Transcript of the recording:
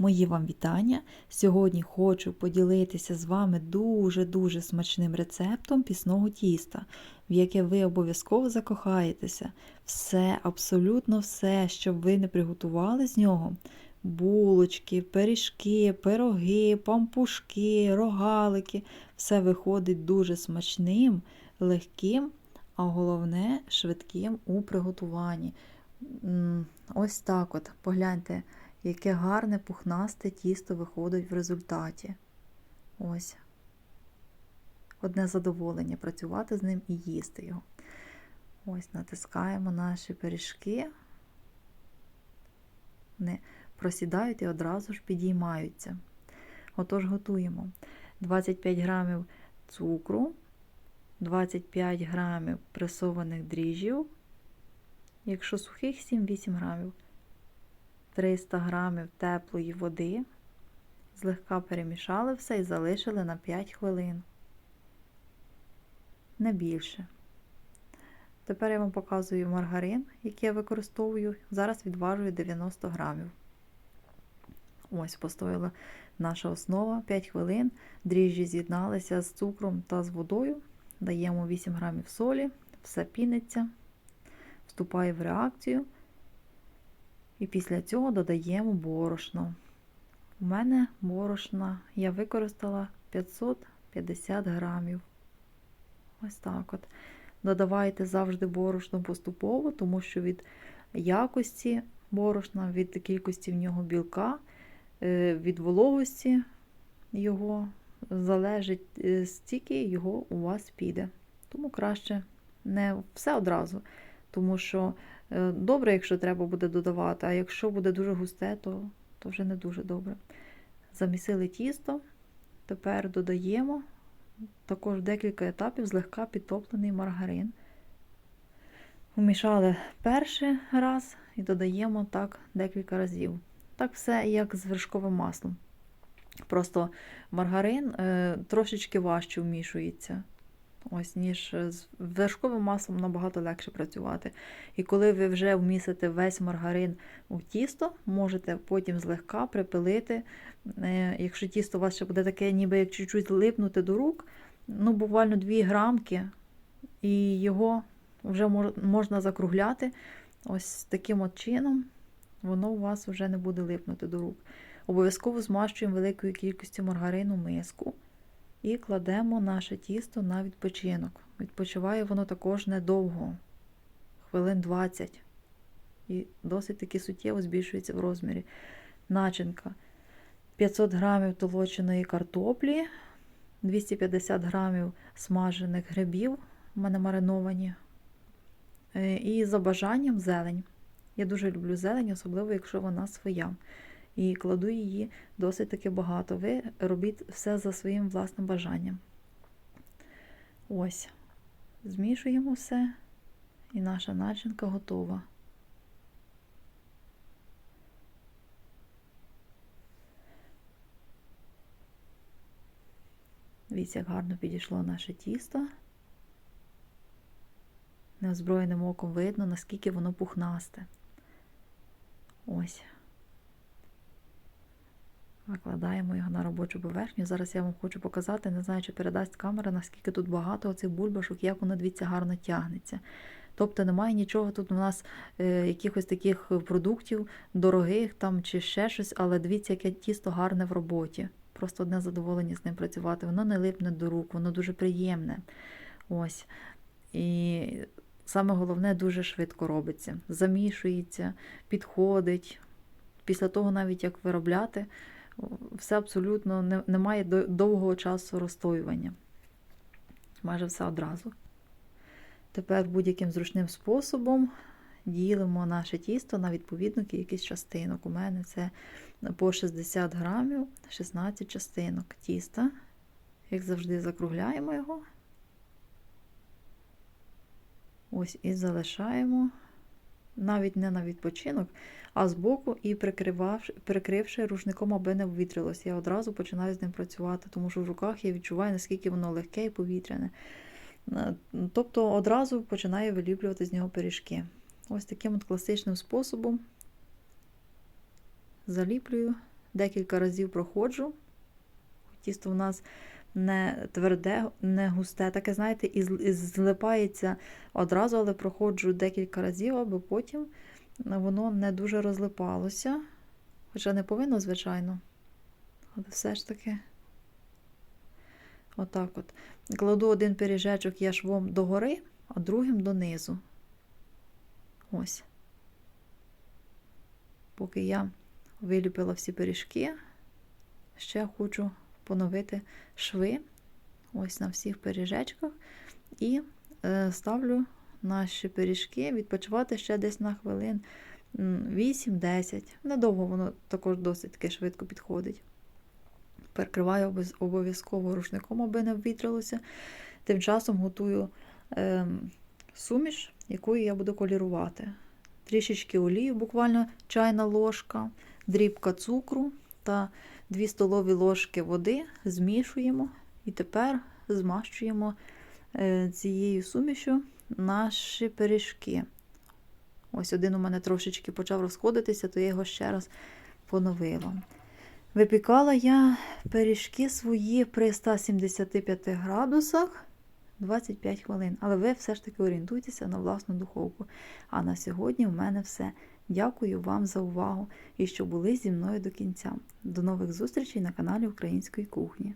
Мої вам вітання. Сьогодні хочу поділитися з вами дуже-дуже смачним рецептом пісного тіста, в яке ви обов'язково закохаєтеся. Все, абсолютно все, що ви не приготували з нього. Булочки, пиріжки, пироги, пампушки, рогалики. Все виходить дуже смачним, легким, а головне швидким у приготуванні. Ось так от, погляньте, яке гарне пухнасте тісто виходить в результаті. Ось. Одне задоволення працювати з ним і їсти його. Ось натискаємо наші пиріжки. Вони просідають і одразу ж підіймаються. Отож, готуємо 25 грамів цукру, 25 грамів пресованих дріжджів, якщо сухих 7-8 грамів, 300 грамів теплої води, злегка перемішали все і залишили на 5 хвилин. Не більше. Тепер я вам показую маргарин, який я використовую. Зараз відважую 90 грамів. Ось, постояла наша основа 5 хвилин. Дріжджі з'єдналися з цукром та з водою. Даємо 8 грамів солі, все піниться, вступає в реакцію. І після цього додаємо борошно. У мене борошна я використала 550 грамів. Ось так от. Додавайте завжди борошно поступово, тому що від якості борошна, від кількості в нього білка, від вологості його залежить, стільки його у вас піде. Тому краще не все одразу. Тому що добре, якщо треба буде додавати, а якщо буде дуже густе, то, то вже не дуже добре. Замісили тісто, тепер додаємо також декілька етапів злегка підтоплений маргарин. Вмішали перший раз і додаємо так декілька разів. Так все, як з вершковим маслом. Просто маргарин е, трошечки важче вмішується. Ось, ніж з вершковим маслом набагато легше працювати. І коли ви вже вмісите весь маргарин у тісто, можете потім злегка припилити. Е, якщо тісто у вас ще буде таке, ніби як чуть-чуть липнути до рук, ну, буквально 2 грамки, і його вже можна закругляти. Ось таким от чином, воно у вас вже не буде липнути до рук. Обов'язково змащуємо великою кількістю маргарину миску. І кладемо наше тісто на відпочинок. Відпочиває воно також недовго, хвилин 20. І досить таки суттєво збільшується в розмірі. Начинка 500 грамів толоченої картоплі, 250 грамів смажених грибів, у мене мариновані. І за бажанням зелень. Я дуже люблю зелень, особливо, якщо вона своя і кладу її досить таки багато. Ви робіть все за своїм власним бажанням. Ось, змішуємо все, і наша начинка готова. Дивіться, як гарно підійшло наше тісто. Неозброєним оком видно, наскільки воно пухнасте. Ось. Викладаємо його на робочу поверхню. Зараз я вам хочу показати, не знаю, чи передасть камера, наскільки тут багато оцих бульбашок, як воно, дивіться, гарно тягнеться. Тобто немає нічого тут у нас е, якихось таких продуктів, дорогих там чи ще щось, але дивіться, яке тісто гарне в роботі. Просто одне задоволення з ним працювати. Воно не липне до рук, воно дуже приємне. Ось. І саме головне, дуже швидко робиться. Замішується, підходить. Після того, навіть як виробляти все абсолютно не, немає довгого часу розстоювання. Майже все одразу. Тепер будь-яким зручним способом ділимо наше тісто на відповідну кількість частинок. У мене це по 60 грамів, 16 частинок тіста. Як завжди, закругляємо його. Ось і залишаємо навіть не на відпочинок, а збоку і прикривши рушником, аби не ввітрилось. Я одразу починаю з ним працювати, тому що в руках я відчуваю, наскільки воно легке і повітряне. Е, тобто одразу починаю виліплювати з нього пиріжки. Ось таким от класичним способом заліплюю декілька разів проходжу. Тісто у нас не тверде, не густе, таке, знаєте, і злипається одразу, але проходжу декілька разів, аби потім воно не дуже розлипалося. Хоча не повинно, звичайно. Але все ж таки. Отак от. Кладу один пиріжечок я швом догори, а другим донизу. Ось. Поки я виліпила всі пиріжки, ще хочу поновити шви ось на всіх пиріжечках і е, ставлю наші пиріжки відпочивати ще десь на хвилин 8-10. Недовго воно також досить таки швидко підходить. Перекриваю обов'язково рушником, аби не ввітрилося. Тим часом готую ем, суміш, якою я буду колірувати. Трішечки олії, буквально чайна ложка, дрібка цукру та 2 столові ложки води змішуємо і тепер змащуємо е, цією сумішю наші пиріжки. Ось один у мене трошечки почав розходитися, то я його ще раз поновила. Випікала я пиріжки свої при 175 градусах 25 хвилин. Але ви все ж таки орієнтуйтеся на власну духовку. А на сьогодні в мене все. Дякую вам за увагу і що були зі мною до кінця. До нових зустрічей на каналі Української кухні.